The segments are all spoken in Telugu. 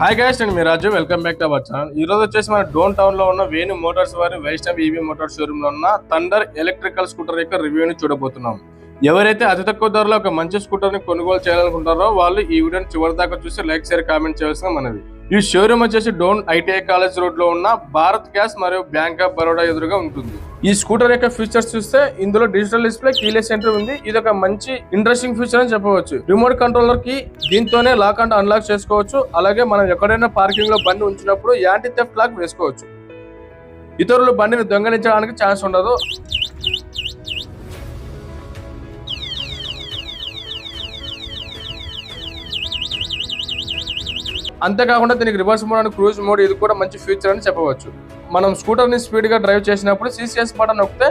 హాయ్ గైస్ నేను మీ Raju welcome back to our channel ఈ రోజు వచ్చేసి మన డోన్ టౌన్లో ఉన్న వేణు మోటార్స్ వారి వైష్ణవ్ ఈవీ మోటార్ షోరూమ్లో ఉన్న థండర్ ఎలక్ట్రికల్ స్కూటర్ యొక్క రివ్యూని చూడబోతున్నాం. ఎవరైతే అతి తక్కువ ధరలో ఒక మంచి స్కూటర్ని కొనుగోలు చేయాలనుకుంటారో వాళ్ళు ఈ వీడియోని చివరి దాకా చూసి లైక్ షేర్ కామెంట్ చేయాల్సిన మనవి. ఈ షోరూమ్ వచ్చేసి డోన్ ఐటీఐ కాలేజ్ రోడ్లో ఉన్న భారత్ గ్యాస్ మరియు బ్యాంక్ ఆఫ్ బరోడా ఎదురుగా ఉంటుంది. ఈ స్కూటర్ యొక్క ఫీచర్స్ చూస్తే ఇందులో డిజిటల్ డిస్ప్లే కీలెస్ సెంటర్ ఉంది. ఇది ఒక మంచి ఇంట్రెస్టింగ్ ఫీచర్ అని చెప్పవచ్చు. రిమోట్ కంట్రోలర్కి దీంతోనే లాక్ అండ్ అన్లాక్ చేసుకోవచ్చు. అలాగే మనం ఎక్కడైనా పార్కింగ్లో బండి ఉంచినప్పుడు యాంటీ థెఫ్ట్ లాక్ వేసుకోవచ్చు. ఇతరులు బండిని దొంగలించడానికి ఛాన్స్ ఉండదు. అంతేకాకుండా దీనికి reverse mode and cruise mode ఇది కూడా మంచి ఫీచర్ అని చెప్పవచ్చు. మనం స్కూటర్ని స్పీడ్గా డ్రైవ్ చేసినప్పుడు సీసీఎస్ బటన్ నొక్కితే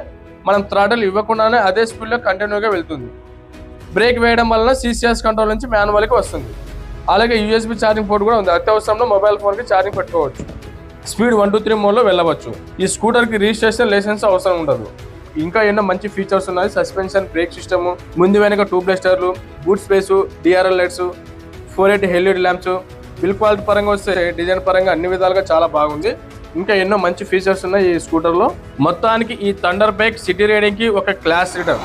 మనం థ్రాటల్ ఇవ్వకుండానే అదే స్పీడ్లో కంటిన్యూగా వెళ్తుంది. బ్రేక్ వేయడం వలన సీసీఎస్ కంట్రోల్ నుంచి మాన్యువల్కి వస్తుంది. అలాగే యూఎస్బి ఛార్జింగ్ పోర్ట్ కూడా ఉంది. అత్యవసరంలో మొబైల్ ఫోన్కి ఛార్జింగ్ పెట్టుకోవచ్చు. స్పీడ్ వన్ టూ త్రీ మోడ్లో వెళ్ళవచ్చు. ఈ స్కూటర్కి రిజిస్ట్రేషన్ లైసెన్స్ అవసరం ఉండదు. ఇంకా ఎన్నో మంచి ఫీచర్స్ ఉన్నాయి. సస్పెన్షన్ బ్రేక్ సిస్టమ్ ముందు వెనక two బ్లెస్టర్లు boot space DRL lights four eight LED lamps build quality పరంగా వస్తే డిజైన్ పరంగా అన్ని విధాలుగా చాలా బాగుంది. ఇంకా ఎన్నో మంచి ఫీచర్స్ ఉన్నాయి ఈ స్కూటర్లో. మొత్తానికి ఈ థండర్ బైక్ సిటీ రైడింగ్కి ఒక క్లాస్ రిటర్న్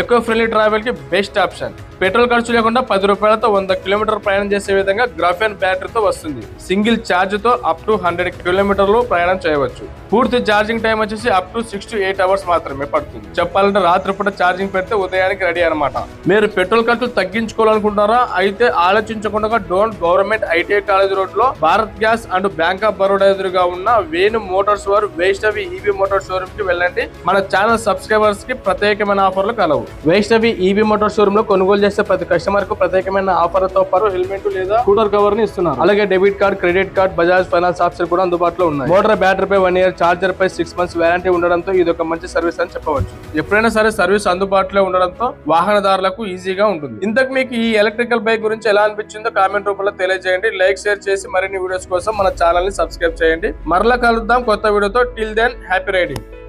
ఎకో ఫ్రెండ్లీ ట్రావెల్కి బెస్ట్ ఆప్షన్ పెట్రోల్ ఖర్చు లేకుండా పది రూపాయలతో వంద కిలోమీటర్ ప్రయాణం చేసే విధంగా గ్రాఫెన్ బ్యాటరీతో వస్తుంది. సింగిల్ ఛార్జ్తో అప్ టు హండ్రెడ్ కిలోమీటర్లు ప్రయాణం చేయవచ్చు. పూర్తి ఛార్జింగ్ టైం వచ్చేసి up to six to eight hours మాత్రమే పడుతుంది. చెప్పాలంటే రాత్రిపూట ఛార్జింగ్ పెడితే ఉదయానికి రెడీ అనమాట మీరు పెట్రోల్ ఖర్చులు తగ్గించుకోవాలనుకుంటారా అయితే ఆలోచించకుండా డోంట్ గవర్నమెంట్ ఐటీఐ కాలేజ్ రోడ్లో Bharat gas and bank of Baroda ఎదురుగా ఉన్న వేణు మోటార్స్ వారు వైష్ణవి ఈవీ మోటార్ షోరూమ్కి వెళ్ళండి. మన ఛానల్ సబ్స్క్రైబర్స్కి ప్రత్యేకమైన ఆఫర్లు కలవు. వైష్ణవి ఈవీ మోటార్ షోరూమ్లో కొనుగోలు చేసే ప్రతి కస్టమర్కు ప్రత్యేకమైన ఆఫర్తో పాటు హెల్మెట్ లేదా స్కూటర్ కవర్ని ఇస్తున్నారు. అలాగే debit card credit card Bajaj finance option కూడా అందుబాటులో ఉన్నాయి. మోటార్ బ్యాటరీ పై వన్ ఇయర్ చార్జర్ పై సిక్స్ మంత్స్ వారంటీ ఉండడంతో ఇది ఒక మంచి సర్వీస్ అని చెప్పవచ్చు. ఎప్పుడైనా సరే సర్వీస్ అందుబాటులో ఉండడంతో వాహనదారులకు ఈజీగా ఉంటుంది. ఇంతకు మీకు ఈ ఎలక్ట్రికల్ బైక్ గురించి ఎలా అనిపించిందో కామెంట్ రూపంలో తెలియజేయండి. లైక్ షేర్ చేసి మరిన్ని వీడియోస్ కోసం మన ఛానల్ని సబ్స్క్రైబ్ చేయండి. మరలా కలుద్దాం కొత్త వీడియోతో టిల్ దెన్ హ్యాపీ రైడింగ్